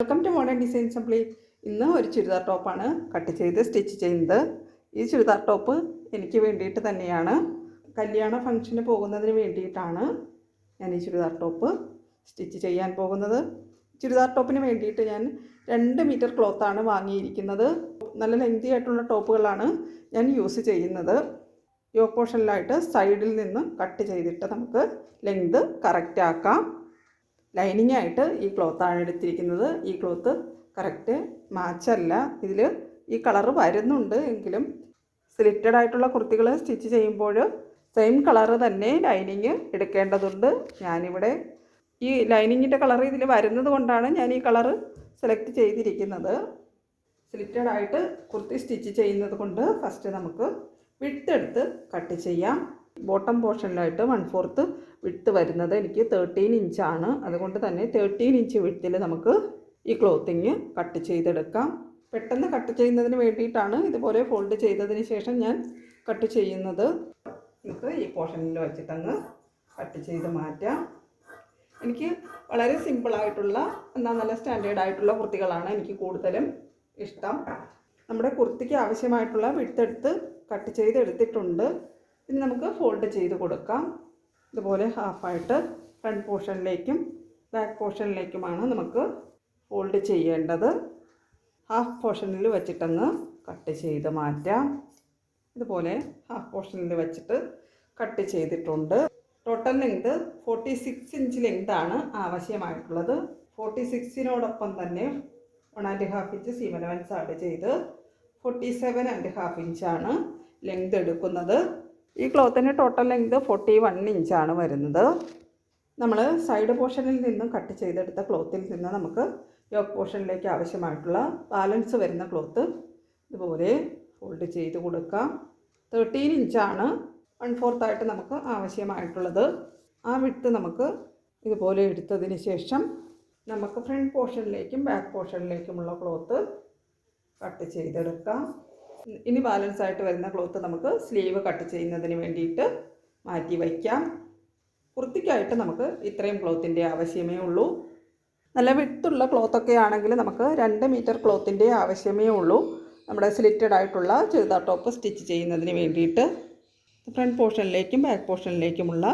Welcome to modern design assembly ഇന്ന് ഒരു ചുരിദാർ ടോപ്പാണ് കട്ട് ചെയ്ത് സ്റ്റിച്ച് ചെയ്യുന്നത്. ഈ ചുരിദാർ ടോപ്പ് എനിക്ക് വേണ്ടിയിട്ട് തന്നെയാണ്. കല്യാണ ഫംഗ്ഷന് പോകുന്നതിന് വേണ്ടിയിട്ടാണ് ഞാൻ ഈ ചുരിദാർ ടോപ്പ് സ്റ്റിച്ച് ചെയ്യാൻ പോകുന്നത്. ചുരിദാർ ടോപ്പിന് വേണ്ടിയിട്ട് ഞാൻ രണ്ട് മീറ്റർ ക്ലോത്താണ് വാങ്ങിയിരിക്കുന്നത്. നല്ല ലെങ്തി ആയിട്ടുള്ള ടോപ്പുകളാണ് ഞാൻ യൂസ് ചെയ്യുന്നത്. യോ പോർഷനിലായിട്ട് സൈഡിൽ നിന്ന് കട്ട് ചെയ്തിട്ട് നമുക്ക് ലെങ്ത് കറക്റ്റ് ആക്കാം. ലൈനിങ് ആയിട്ട് ഈ ക്ലോത്താണ് എടുത്തിരിക്കുന്നത്. ഈ ക്ലോത്ത് കറക്റ്റ് മാച്ചല്ല ഇതിൽ ഈ കളർ വരുന്നുണ്ട് എങ്കിലും സ്ലിറ്റഡ് ആയിട്ടുള്ള കുർത്തികൾ സ്റ്റിച്ച് ചെയ്യുമ്പോൾ സെയിം കളർ തന്നെ ലൈനിങ് എടുക്കേണ്ടതുണ്ട്. ഞാനിവിടെ ഈ ലൈനിങ്ങിന്റെ കളർ ഇതിൽ വരുന്നത് കൊണ്ടാണ് ഞാൻ ഈ കളറ് സെലക്ട് ചെയ്തിരിക്കുന്നത്. സ്ലിറ്റഡ് ആയിട്ട് കുർത്തി സ്റ്റിച്ച് ചെയ്യുന്നത് കൊണ്ട് ഫസ്റ്റ് നമുക്ക് വിട്ടെടുത്ത് കട്ട് ചെയ്യാം. ബോട്ടം പോർഷനിലായിട്ട് വൺ ഫോർത്ത് വിട്ട് വരുന്നത് എനിക്ക് തേർട്ടീൻ ഇഞ്ചാണ് അതുകൊണ്ട് തന്നെ തേർട്ടീൻ ഇഞ്ച് വിട്ടിൽ നമുക്ക് ഈ ക്ലോത്തിങ് കട്ട് ചെയ്തെടുക്കാം. പെട്ടെന്ന് കട്ട് ചെയ്യുന്നതിന് വേണ്ടിയിട്ടാണ് ഇതുപോലെ ഫോൾഡ് ചെയ്തതിന് ശേഷം ഞാൻ കട്ട് ചെയ്യുന്നത്. നമുക്ക് ഈ പോർഷനിൽ വെച്ചിട്ടങ്ങ് കട്ട് ചെയ്ത് മാറ്റാം. എനിക്ക് വളരെ സിമ്പിളായിട്ടുള്ള എന്നാൽ നല്ല സ്റ്റാൻഡേർഡ് ആയിട്ടുള്ള കുർത്തികളാണ് എനിക്ക് കൂടുതലും ഇഷ്ടം. നമ്മുടെ കുർത്തിക്ക് ആവശ്യമായിട്ടുള്ള വിട്ടെടുത്ത് കട്ട് ചെയ്ത് എടുത്തിട്ടുണ്ട് ഇനി നമുക്ക് ഫോൾഡ് ചെയ്ത് കൊടുക്കാം. ഇതുപോലെ ഹാഫായിട്ട് ഫ്രണ്ട് പോർഷനിലേക്കും ബാക്ക് പോർഷനിലേക്കുമാണ് നമുക്ക് ഫോൾഡ് ചെയ്യേണ്ടത്. ഹാഫ് പോർഷനിൽ വെച്ചിട്ടങ്ങ് കട്ട് ചെയ്ത് മാറ്റാം. ഇതുപോലെ ഹാഫ് പോർഷനിൽ വെച്ചിട്ട് കട്ട് ചെയ്തിട്ടുണ്ട്. Total length forty six inch ലെങ്താണ് ആവശ്യമായിട്ടുള്ളത്. ഫോർട്ടി സിക്സിനോടൊപ്പം തന്നെ one and half inch seam allowance add ചെയ്ത് ഫോർട്ടി സെവൻ ആൻഡ് ഹാഫ് ഇഞ്ചാണ് ലെങ്ത് എടുക്കുന്നത്. ഈ ക്ലോത്തിന് ടോട്ടൽ ലെങ്ത് ഫോർട്ടി വൺ ഇഞ്ചാണ് വരുന്നത്. നമ്മൾ സൈഡ് പോർഷനിൽ നിന്നും കട്ട് ചെയ്തെടുത്ത ക്ലോത്തിൽ നിന്ന് നമുക്ക് യോക്ക് പോർഷനിലേക്ക് ആവശ്യമായിട്ടുള്ള ബാലൻസ് വരുന്ന ക്ലോത്ത് ഇതുപോലെ ഫോൾഡ് ചെയ്ത് കൊടുക്കാം. തേർട്ടീൻ ഇഞ്ചാണ് വൺ ഫോർത്തായിട്ട് നമുക്ക് ആവശ്യമായിട്ടുള്ളത്. ആ വിട്ട് നമുക്ക് ഇതുപോലെ എടുത്തതിന് ശേഷം നമുക്ക് ഫ്രണ്ട് പോർഷനിലേക്കും ബാക്ക് പോർഷനിലേക്കുമുള്ള ക്ലോത്ത് കട്ട് ചെയ്തെടുക്കാം. ഇനി ബാലൻസ് ആയിട്ട് വരുന്ന ക്ലോത്ത് നമുക്ക് സ്ലീവ് കട്ട് ചെയ്യുന്നതിന് വേണ്ടിയിട്ട് മാറ്റി വയ്ക്കാം. കുർത്തിക്കായിട്ട് നമുക്ക് ഇത്രയും ക്ലോത്തിന്റെ ആവശ്യമേ ഉള്ളൂ. നല്ല വിട്ടുള്ള ക്ലോത്തൊക്കെ ആണെങ്കിൽ നമുക്ക് രണ്ട് മീറ്റർ ക്ലോത്തിന്റെ ആവശ്യമേ ഉള്ളൂ. നമ്മുടെ സ്ലിറ്റഡ് ആയിട്ടുള്ള ചുരിദാർ ടോപ്പ് സ്റ്റിച്ച് ചെയ്യുന്നതിന് വേണ്ടിയിട്ട്. ഫ്രണ്ട് പോർഷനിലേക്കും ബാക്ക് പോർഷനിലേക്കുമുള്ള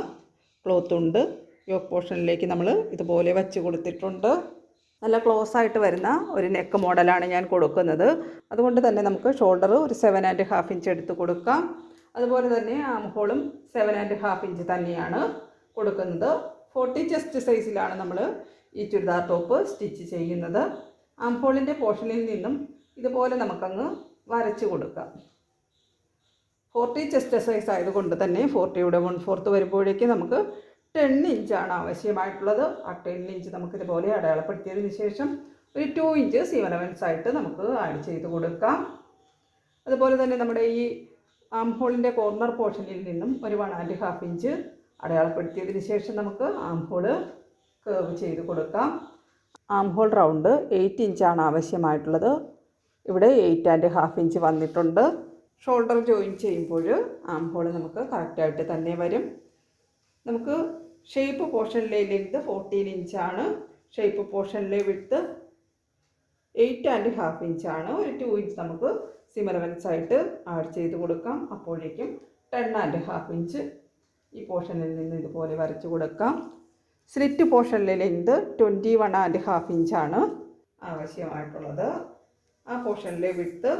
ക്ലോത്തുണ്ട് യോക്ക് പോർഷനിലേക്ക് നമ്മൾ ഇതുപോലെ വെച്ച് കൊടുത്തിട്ടുണ്ട്. നല്ല ക്ലോസ് ആയിട്ട് വരുന്ന ഒരു നെക്ക് മോഡലാണ് ഞാൻ കൊടുക്കുന്നത്. അതുകൊണ്ട് തന്നെ നമുക്ക് ഷോൾഡർ ഒരു സെവൻ ആൻഡ് ഹാഫ് ഇഞ്ച് എടുത്ത് കൊടുക്കാം. അതുപോലെ തന്നെ ആം ഹോളും സെവൻ ആൻഡ് ഹാഫ് ഇഞ്ച് തന്നെയാണ് കൊടുക്കുന്നത്. ഫോർട്ടി ചെസ്റ്റ് സൈസിലാണ് നമ്മൾ ഈ ചുരിദാർ ടോപ്പ് സ്റ്റിച്ച് ചെയ്യുന്നത്. ആം ഹോളിന്റെ പോർഷനിൽ നിന്നും ഇതുപോലെ നമുക്കങ്ങ് വരച്ച് കൊടുക്കാം. ഫോർട്ടി ചെസ്റ്റ് സൈസ് ആയതുകൊണ്ട് തന്നെ ഫോർട്ടിയുടെ വൺ ഫോർത്ത് വരുമ്പോഴേക്ക് നമുക്ക് ടെൻ ഇഞ്ചാണ് ആവശ്യമായിട്ടുള്ളത്. ആ ടെൻ ഇഞ്ച് നമുക്ക് ഇതുപോലെ അടയാളപ്പെടുത്തിയതിന് ശേഷം ഒരു ടു ഇഞ്ച് സീം അലവൻസ് ആയിട്ട് നമുക്ക് ആഡ് ചെയ്ത് കൊടുക്കാം. അതുപോലെ തന്നെ നമ്മുടെ ഈ ആം ഹോളിന്റെ കോർണർ പോർഷനിൽ നിന്നും ഒരു വൺ ആൻഡ് ഹാഫ് ഇഞ്ച് അടയാളപ്പെടുത്തിയതിന് ശേഷം നമുക്ക് ആം ഹോൾ കേർവ് ചെയ്ത് കൊടുക്കാം. ആം ഹോൾ റൗണ്ട് എയ്റ്റ് ഇഞ്ചാണ് ആവശ്യമായിട്ടുള്ളത്. ഇവിടെ എയ്റ്റ് ആൻഡ് ഹാഫ് ഇഞ്ച് വന്നിട്ടുണ്ട്. ഷോൾഡർ ജോയിൻ ചെയ്യുമ്പോൾ ആം ഹോൾ നമുക്ക് കറക്റ്റായിട്ട് തന്നെ വരും. നമുക്ക് ഷേപ്പ് പോർഷനിലെ ലെങ്ത് ഫോർട്ടീൻ ഇഞ്ചാണ് ഷേപ്പ് പോർഷനിലെ വിട്ത്ത് എയ്റ്റ് ആൻഡ് ഹാഫ് ഇഞ്ചാണ് ഒരു ടു ഇഞ്ച് നമുക്ക് സിമലവൻസ് ആയിട്ട് ആഡ് ചെയ്ത് കൊടുക്കാം. അപ്പോഴേക്കും ടെൻ ആൻഡ് ഹാഫ് ഇഞ്ച് ഈ പോർഷനിൽ നിന്ന് ഇതുപോലെ വരച്ച് കൊടുക്കാം. Slit പോർഷനിലെ length twenty one and half ഇഞ്ചാണ് ആവശ്യമായിട്ടുള്ളത്. ആ പോർഷനിലെ വിട്ത്ത്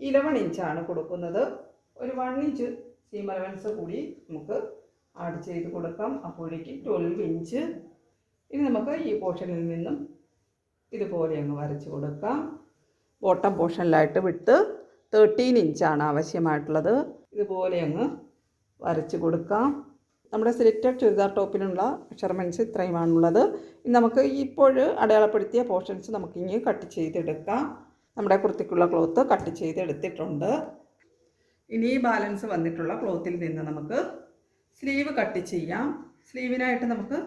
ഇലവൺ ഇഞ്ചാണ് കൊടുക്കുന്നത്. ഒരു വൺ ഇഞ്ച് സീം കൂടി നമുക്ക് ആഡ് ചെയ്ത് കൊടുക്കാം. അപ്പോഴേക്ക് ട്വൽവ് ഇഞ്ച് ഇനി നമുക്ക് ഈ പോർഷനിൽ നിന്നും ഇതുപോലെ അങ്ങ് വരച്ച് കൊടുക്കാം. ബോട്ടം പോർഷനിലായിട്ട് വിട്ട് തേർട്ടീൻ ഇഞ്ചാണ് ആവശ്യമായിട്ടുള്ളത്. ഇതുപോലെ അങ്ങ് വരച്ച് കൊടുക്കാം. നമ്മുടെ സിലക്റ്റഡ് ചുരിദാർ ടോപ്പിനുള്ള മെഷർമെന്റ്സ് ഇത്രയുമാണുള്ളത്. ഇനി നമുക്ക് ഇപ്പോൾ അടയാളപ്പെടുത്തിയ പോർഷൻസ് നമുക്കിങ്ങ് കട്ട് ചെയ്തെടുക്കാം. നമ്മുടെ കുർത്തിക്കുള്ള ക്ലോത്ത് കട്ട് ചെയ്തെടുത്തിട്ടുണ്ട്. ഇനി ബാലൻസ് വന്നിട്ടുള്ള ക്ലോത്തിൽ നിന്ന് നമുക്ക് സ്ലീവ് കട്ട് ചെയ്യാം. സ്ലീവിനായിട്ട് നമുക്ക്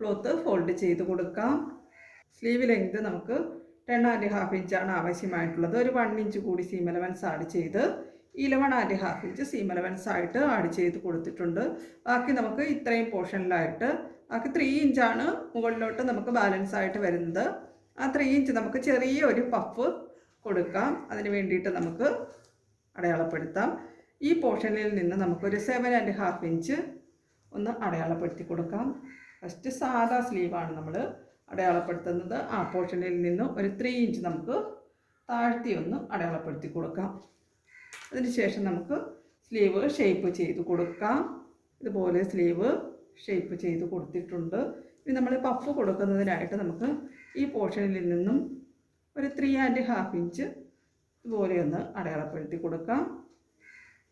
ക്ലോത്ത് ഫോൾഡ് ചെയ്ത് കൊടുക്കാം. സ്ലീവ് ലെങ്ത് നമുക്ക് ടെൻ ആൻഡ് ഹാഫ് ഇഞ്ചാണ് ആവശ്യമായിട്ടുള്ളത്. ഒരു വൺ ഇഞ്ച് കൂടി സീം അലവൻസ് ആഡ് ചെയ്ത് eleven and half inch seam allowance ആയിട്ട് ആഡ് ചെയ്ത് കൊടുത്തിട്ടുണ്ട്. ബാക്കി നമുക്ക് ഇത്രയും പോർഷനിലായിട്ട് ബാക്കി ത്രീ ഇഞ്ചാണ് മുകളിലോട്ട് നമുക്ക് ബാലൻസ് ആയിട്ട് വരുന്നത്. ആ ത്രീ ഇഞ്ച് നമുക്ക് ചെറിയ ഒരു പഫ് കൊടുക്കാം. അതിന് വേണ്ടിയിട്ട് നമുക്ക് അടയാളപ്പെടുത്താം. ഈ പോർഷനിൽ നിന്ന് നമുക്കൊരു സെവൻ ആൻഡ് ഹാഫ് ഇഞ്ച് ഒന്ന് അടയാളപ്പെടുത്തി കൊടുക്കാം. ഫസ്റ്റ് സാധാ സ്ലീവാണ് നമ്മൾ അടയാളപ്പെടുത്തുന്നത്. ആ പോർഷനിൽ നിന്ന് ഒരു ത്രീ ഇഞ്ച് നമുക്ക് താഴ്ത്തി ഒന്ന് അടയാളപ്പെടുത്തി കൊടുക്കാം. അതിനുശേഷം നമുക്ക് സ്ലീവ് ഷേപ്പ് ചെയ്ത് കൊടുക്കാം. ഇതുപോലെ സ്ലീവ് ഷേപ്പ് ചെയ്ത് കൊടുത്തിട്ടുണ്ട്. ഇനി നമ്മൾ പഫ് കൊടുക്കുന്നതിനായിട്ട് നമുക്ക് ഈ പോർഷനിൽ നിന്നും ഒരു ത്രീ ആൻഡ് ഹാഫ് ഇഞ്ച് ഇതുപോലെ ഒന്ന് അടയാളപ്പെടുത്തി കൊടുക്കാം.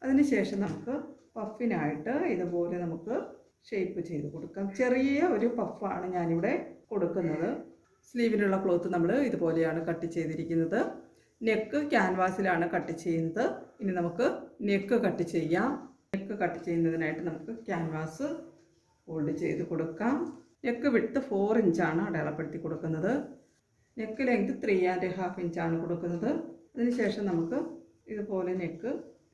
അതിനുശേഷം നമുക്ക് പഫിനായിട്ട് ഇതുപോലെ നമുക്ക് ഷേപ്പ് ചെയ്ത് കൊടുക്കാം. ചെറിയ ഒരു പഫാണ് ഞാനിവിടെ കൊടുക്കുന്നത്. സ്ലീവിനുള്ള ക്ലോത്ത് നമ്മൾ ഇതുപോലെയാണ് കട്ട് ചെയ്തിരിക്കുന്നത്. നെക്ക് ക്യാൻവാസിലാണ് കട്ട് ചെയ്യുന്നത്. ഇനി നമുക്ക് നെക്ക് കട്ട് ചെയ്യാം. നെക്ക് കട്ട് ചെയ്യുന്നതിനായിട്ട് നമുക്ക് ക്യാൻവാസ് ഫോൾഡ് ചെയ്ത് കൊടുക്കാം. നെക്ക് വിട്ട് ഫോർ ഇഞ്ചാണ് അടയാളപ്പെടുത്തി കൊടുക്കുന്നത്. Neck length three and half ഇഞ്ചാണ് കൊടുക്കുന്നത്. അതിനുശേഷം നമുക്ക് ഇതുപോലെ നെക്ക്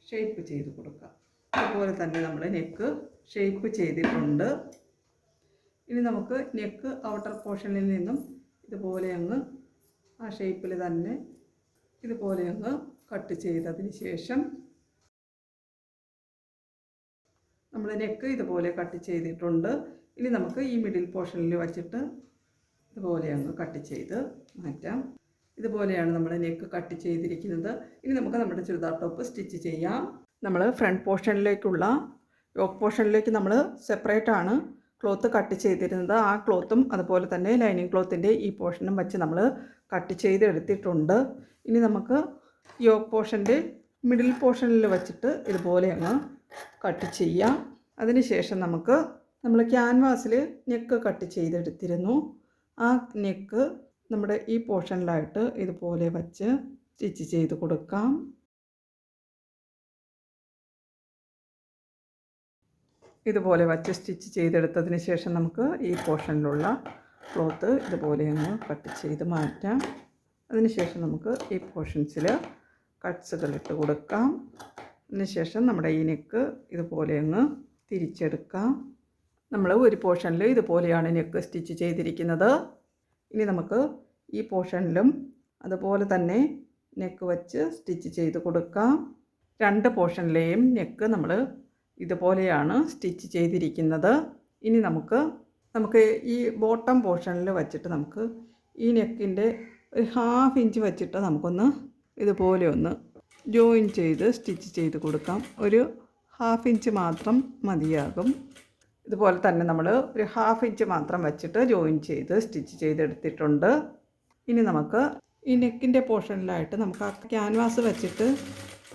ഷേപ്പ് ചെയ്ത് കൊടുക്കാം. അതുപോലെ തന്നെ നമ്മൾ നെക്ക് ഷേപ്പ് ചെയ്തിട്ടുണ്ട്. ഇനി നമുക്ക് നെക്ക് ഔട്ടർ പോർഷനിൽ നിന്നും ഇതുപോലെ അങ്ങ് ആ ഷേപ്പിൽ തന്നെ ഇതുപോലെ അങ്ങ് കട്ട് ചെയ്തതിന് ശേഷം നമ്മൾ നെക്ക് ഇതുപോലെ കട്ട് ചെയ്തിട്ടുണ്ട്. ഇനി നമുക്ക് ഈ മിഡിൽ പോർഷനിൽ വച്ചിട്ട് ഇതുപോലെ അങ്ങ് കട്ട് ചെയ്ത് മാറ്റാം. ഇതുപോലെയാണ് നമ്മൾ നെക്ക് കട്ട് ചെയ്തിരിക്കുന്നത്. ഇനി നമുക്ക് നമ്മുടെ ചുരിദാർ ടോപ്പ് സ്റ്റിച്ച് ചെയ്യാം. നമ്മൾ ഫ്രണ്ട് പോർഷനിലേക്കുള്ള യോക്ക് പോർഷനിലേക്ക് നമ്മൾ സെപ്പറേറ്റ് ആണ് ക്ലോത്ത് കട്ട് ചെയ്തിരുന്നത്. ആ ക്ലോത്തും അതുപോലെ തന്നെ ലൈനിങ് ക്ലോത്തിന്റെ ഈ പോർഷനും വെച്ച് നമ്മൾ കട്ട് ചെയ്തെടുത്തിട്ടുണ്ട്. ഇനി നമുക്ക് യോക്ക് പോർഷന്റെ മിഡിൽ പോർഷനിൽ വച്ചിട്ട് ഇതുപോലെ അങ്ങ് കട്ട് ചെയ്യാം. അതിനുശേഷം നമുക്ക് നമ്മൾ ക്യാൻവാസിൽ നെക്ക് കട്ട് ചെയ്തെടുത്തിരുന്നു. ആ നെക്ക് നമ്മുടെ ഈ പോർഷനിലായിട്ട് ഇതുപോലെ വച്ച് സ്റ്റിച്ച് ചെയ്ത് കൊടുക്കാം. ഇതുപോലെ വച്ച് സ്റ്റിച്ച് ചെയ്തെടുത്തതിന് ശേഷം നമുക്ക് ഈ പോർഷനിലുള്ള ക്ലോത്ത് ഇതുപോലെ ഒന്ന് കട്ട് ചെയ്ത് മാറ്റാം. അതിനുശേഷം നമുക്ക് ഈ പോർഷൻസിൽ കട്ട്സുകൾ ഇട്ട് കൊടുക്കാം. അതിനുശേഷം നമ്മുടെ ഈ നെക്ക് ഇതുപോലെ അങ്ങ് തിരിച്ചെടുക്കാം. നമ്മൾ ഒരു പോർഷനിൽ ഇതുപോലെയാണ് നെക്ക് സ്റ്റിച്ച് ചെയ്തിരിക്കുന്നത്. ഇനി നമുക്ക് ഈ പോർഷനിലും അതുപോലെ തന്നെ നെക്ക് വച്ച് സ്റ്റിച്ച് ചെയ്ത് കൊടുക്കാം. രണ്ട് പോർഷനിലെയും നെക്ക് നമ്മൾ ഇതുപോലെയാണ് സ്റ്റിച്ച് ചെയ്തിരിക്കുന്നത്. ഇനി നമുക്ക് നമുക്ക് ഈ ബോട്ടം പോർഷനിൽ വച്ചിട്ട് നമുക്ക് ഈ നെക്കിന്റെ ഒരു ഹാഫ് ഇഞ്ച് വച്ചിട്ട് നമുക്കൊന്ന് ഇതുപോലെ ഒന്ന് ജോയിൻ ചെയ്ത് സ്റ്റിച്ച് ചെയ്ത് കൊടുക്കാം. ഒരു ഹാഫ് ഇഞ്ച് മാത്രം മതിയാകും. ഇതുപോലെ തന്നെ നമ്മൾ ഒരു ഹാഫ് ഇഞ്ച് മാത്രം വെച്ചിട്ട് ജോയിൻ ചെയ്ത് സ്റ്റിച്ച് ചെയ്തെടുത്തിട്ടുണ്ട്. ഇനി നമുക്ക് ഈ നെക്കിന്റെ പോർഷനിലായിട്ട് നമുക്ക് ആ ക്യാൻവാസ് വെച്ചിട്ട്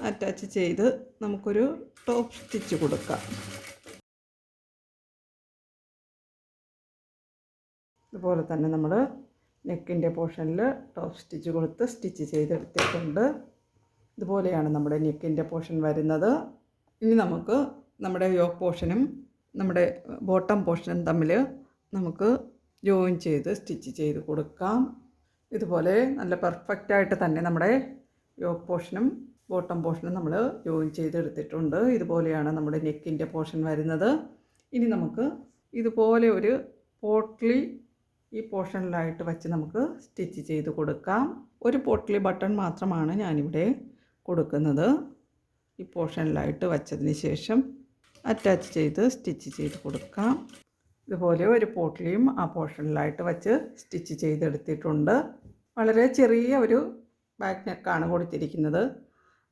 അറ്റാച്ച് ചെയ്ത് നമുക്കൊരു ടോപ്പ് സ്റ്റിച്ച് കൊടുക്കാം. ഇതുപോലെ തന്നെ നമ്മൾ നെക്കിന്റെ പോർഷനിൽ ടോപ്പ് സ്റ്റിച്ച് കൊടുത്ത് സ്റ്റിച്ച് ചെയ്തെടുത്തിട്ടുണ്ട്. ഇതുപോലെയാണ് നമ്മുടെ നെക്കിന്റെ പോർഷൻ വരുന്നത്. ഇനി നമുക്ക് നമ്മുടെ യോക്ക് പോർഷനും നമ്മുടെ ബോട്ടം പോർഷനും തമ്മിൽ നമുക്ക് ജോയിൻ ചെയ്ത് സ്റ്റിച്ച് ചെയ്ത് കൊടുക്കാം. ഇതുപോലെ നല്ല പെർഫെക്റ്റായിട്ട് തന്നെ നമ്മുടെ യോക്ക് പോർഷനും ബോട്ടം പോർഷനും നമ്മൾ ജോയിൻ ചെയ്തെടുത്തിട്ടുണ്ട്. ഇതുപോലെയാണ് നമ്മുടെ നെക്കിന്റെ പോർഷൻ വരുന്നത്. ഇനി നമുക്ക് ഇതുപോലെ ഒരു പോട്ട്ലി ഈ പോർഷനിലായിട്ട് വെച്ച് നമുക്ക് സ്റ്റിച്ച് ചെയ്ത് കൊടുക്കാം. ഒരു പോട്ട്ലി ബട്ടൺ മാത്രമാണ് ഞാനിവിടെ കൊടുക്കുന്നത്. ഈ പോർഷനിലായിട്ട് വച്ചതിന് ശേഷം അറ്റാച്ച് ചെയ്ത് സ്റ്റിച്ച് ചെയ്ത് കൊടുക്കാം. ഇതുപോലെ ഒരു പോട്ടിലെയും ആ പോർഷനിലായിട്ട് വച്ച് സ്റ്റിച്ച് ചെയ്തെടുത്തിട്ടുണ്ട്. വളരെ ചെറിയ ഒരു ബാക്ക് നെക്കാണ് കൊടുത്തിരിക്കുന്നത്.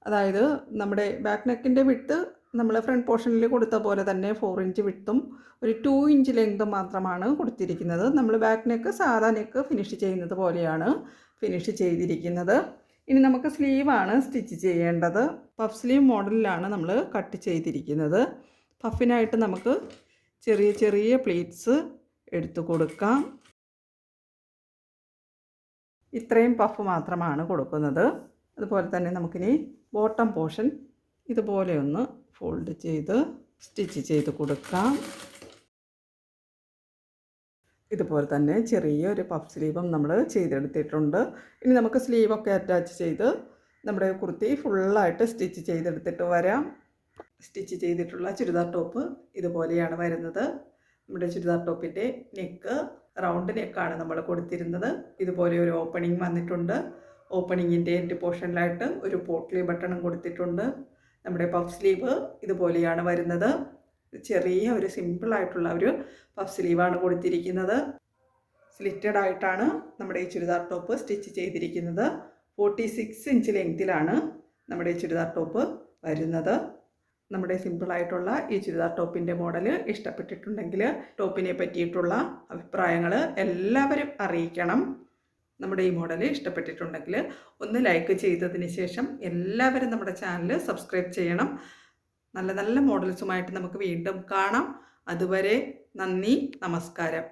അതായത് നമ്മുടെ ബാക്ക് നെക്കിന്റെ വിട്ട് നമ്മൾ ഫ്രണ്ട് പോർഷനിൽ കൊടുത്ത പോലെ തന്നെ ഫോർ ഇഞ്ച് വിട്ടും ഒരു ടു ഇഞ്ച് ലെങ്തും മാത്രമാണ് കൊടുത്തിരിക്കുന്നത്. നമ്മൾ ബാക്ക് നെക്ക് സാധാ നെക്ക് ഫിനിഷ് ചെയ്യുന്നത് പോലെയാണ് ഫിനിഷ് ചെയ്തിരിക്കുന്നത്. ഇനി നമുക്ക് സ്ലീവാണ് സ്റ്റിച്ച് ചെയ്യേണ്ടത്. പഫ് സ്ലീവ് മോഡലിലാണ് നമ്മൾ കട്ട് ചെയ്തിരിക്കുന്നത്. പഫിനായിട്ട് നമുക്ക് ചെറിയ ചെറിയ പ്ലേറ്റ്സ് എടുത്തു കൊടുക്കാം. ഇത്രയും പഫ് മാത്രമാണ് കൊടുക്കുന്നത്. അതുപോലെ തന്നെ നമുക്കിനി ബോട്ടം പോർഷൻ ഇതുപോലെ ഒന്ന് ഫോൾഡ് ചെയ്ത് സ്റ്റിച്ച് ചെയ്ത് കൊടുക്കാം. ഇതുപോലെ തന്നെ ചെറിയൊരു പഫ് സ്ലീവും നമ്മൾ ചെയ്തെടുത്തിട്ടുണ്ട്. ഇനി നമുക്ക് സ്ലീവൊക്കെ അറ്റാച്ച് ചെയ്ത് നമ്മുടെ കുർത്തി ഫുള്ളായിട്ട് സ്റ്റിച്ച് ചെയ്തെടുത്തിട്ട് വരാം. സ്റ്റിച്ച് ചെയ്തിട്ടുള്ള ചുരിദാർ ടോപ്പ് ഇതുപോലെയാണ് വരുന്നത്. നമ്മുടെ ചുരിദാർ ടോപ്പിന്റെ നെക്ക് റൗണ്ട് നെക്കാണ് നമ്മൾ കൊടുത്തിരുന്നത്. ഇതുപോലെ ഒരു ഓപ്പണിംഗ് വന്നിട്ടുണ്ട്. ഓപ്പണിങ്ങിന്റെ എന്റെ പോർഷനിലായിട്ട് ഒരു പോട്ട്ലി ബട്ടണും കൊടുത്തിട്ടുണ്ട്. നമ്മുടെ പഫ് സ്ലീവ് ഇതുപോലെയാണ് വരുന്നത്. ചെറിയ ഒരു സിമ്പിളായിട്ടുള്ള ഒരു പഫ് സ്ലീവാണ് കൊടുത്തിരിക്കുന്നത്. സ്ലിറ്റഡ് ആയിട്ടാണ് നമ്മുടെ ഈ ചുരിദാർ ടോപ്പ് സ്റ്റിച്ച് ചെയ്തിരിക്കുന്നത്. ഫോർട്ടി സിക്സ് ഇഞ്ച് ലെങ്തിലാണ് നമ്മുടെ ഈ ചുരിദാർ ടോപ്പ് വരുന്നത്. നമ്മുടെ സിമ്പിളായിട്ടുള്ള ഈ ചുരിദാർ ടോപ്പിന്റെ മോഡൽ ഇഷ്ടപ്പെട്ടിട്ടുണ്ടെങ്കിൽ ടോപ്പിനെ പറ്റിയിട്ടുള്ള അഭിപ്രായങ്ങൾ എല്ലാവരും അറിയിക്കണം. നമ്മുടെ ഈ മോഡൽ ഇഷ്ടപ്പെട്ടിട്ടുണ്ടെങ്കിൽ ഒന്ന് ലൈക്ക് ചെയ്തതിന് ശേഷം എല്ലാവരും നമ്മുടെ ചാനൽ സബ്സ്ക്രൈബ് ചെയ്യണം. നല്ല നല്ല മോഡൽസുമായിട്ട് നമുക്ക് വീണ്ടും കാണാം. അതുവരെ നന്ദി നമസ്കാരം.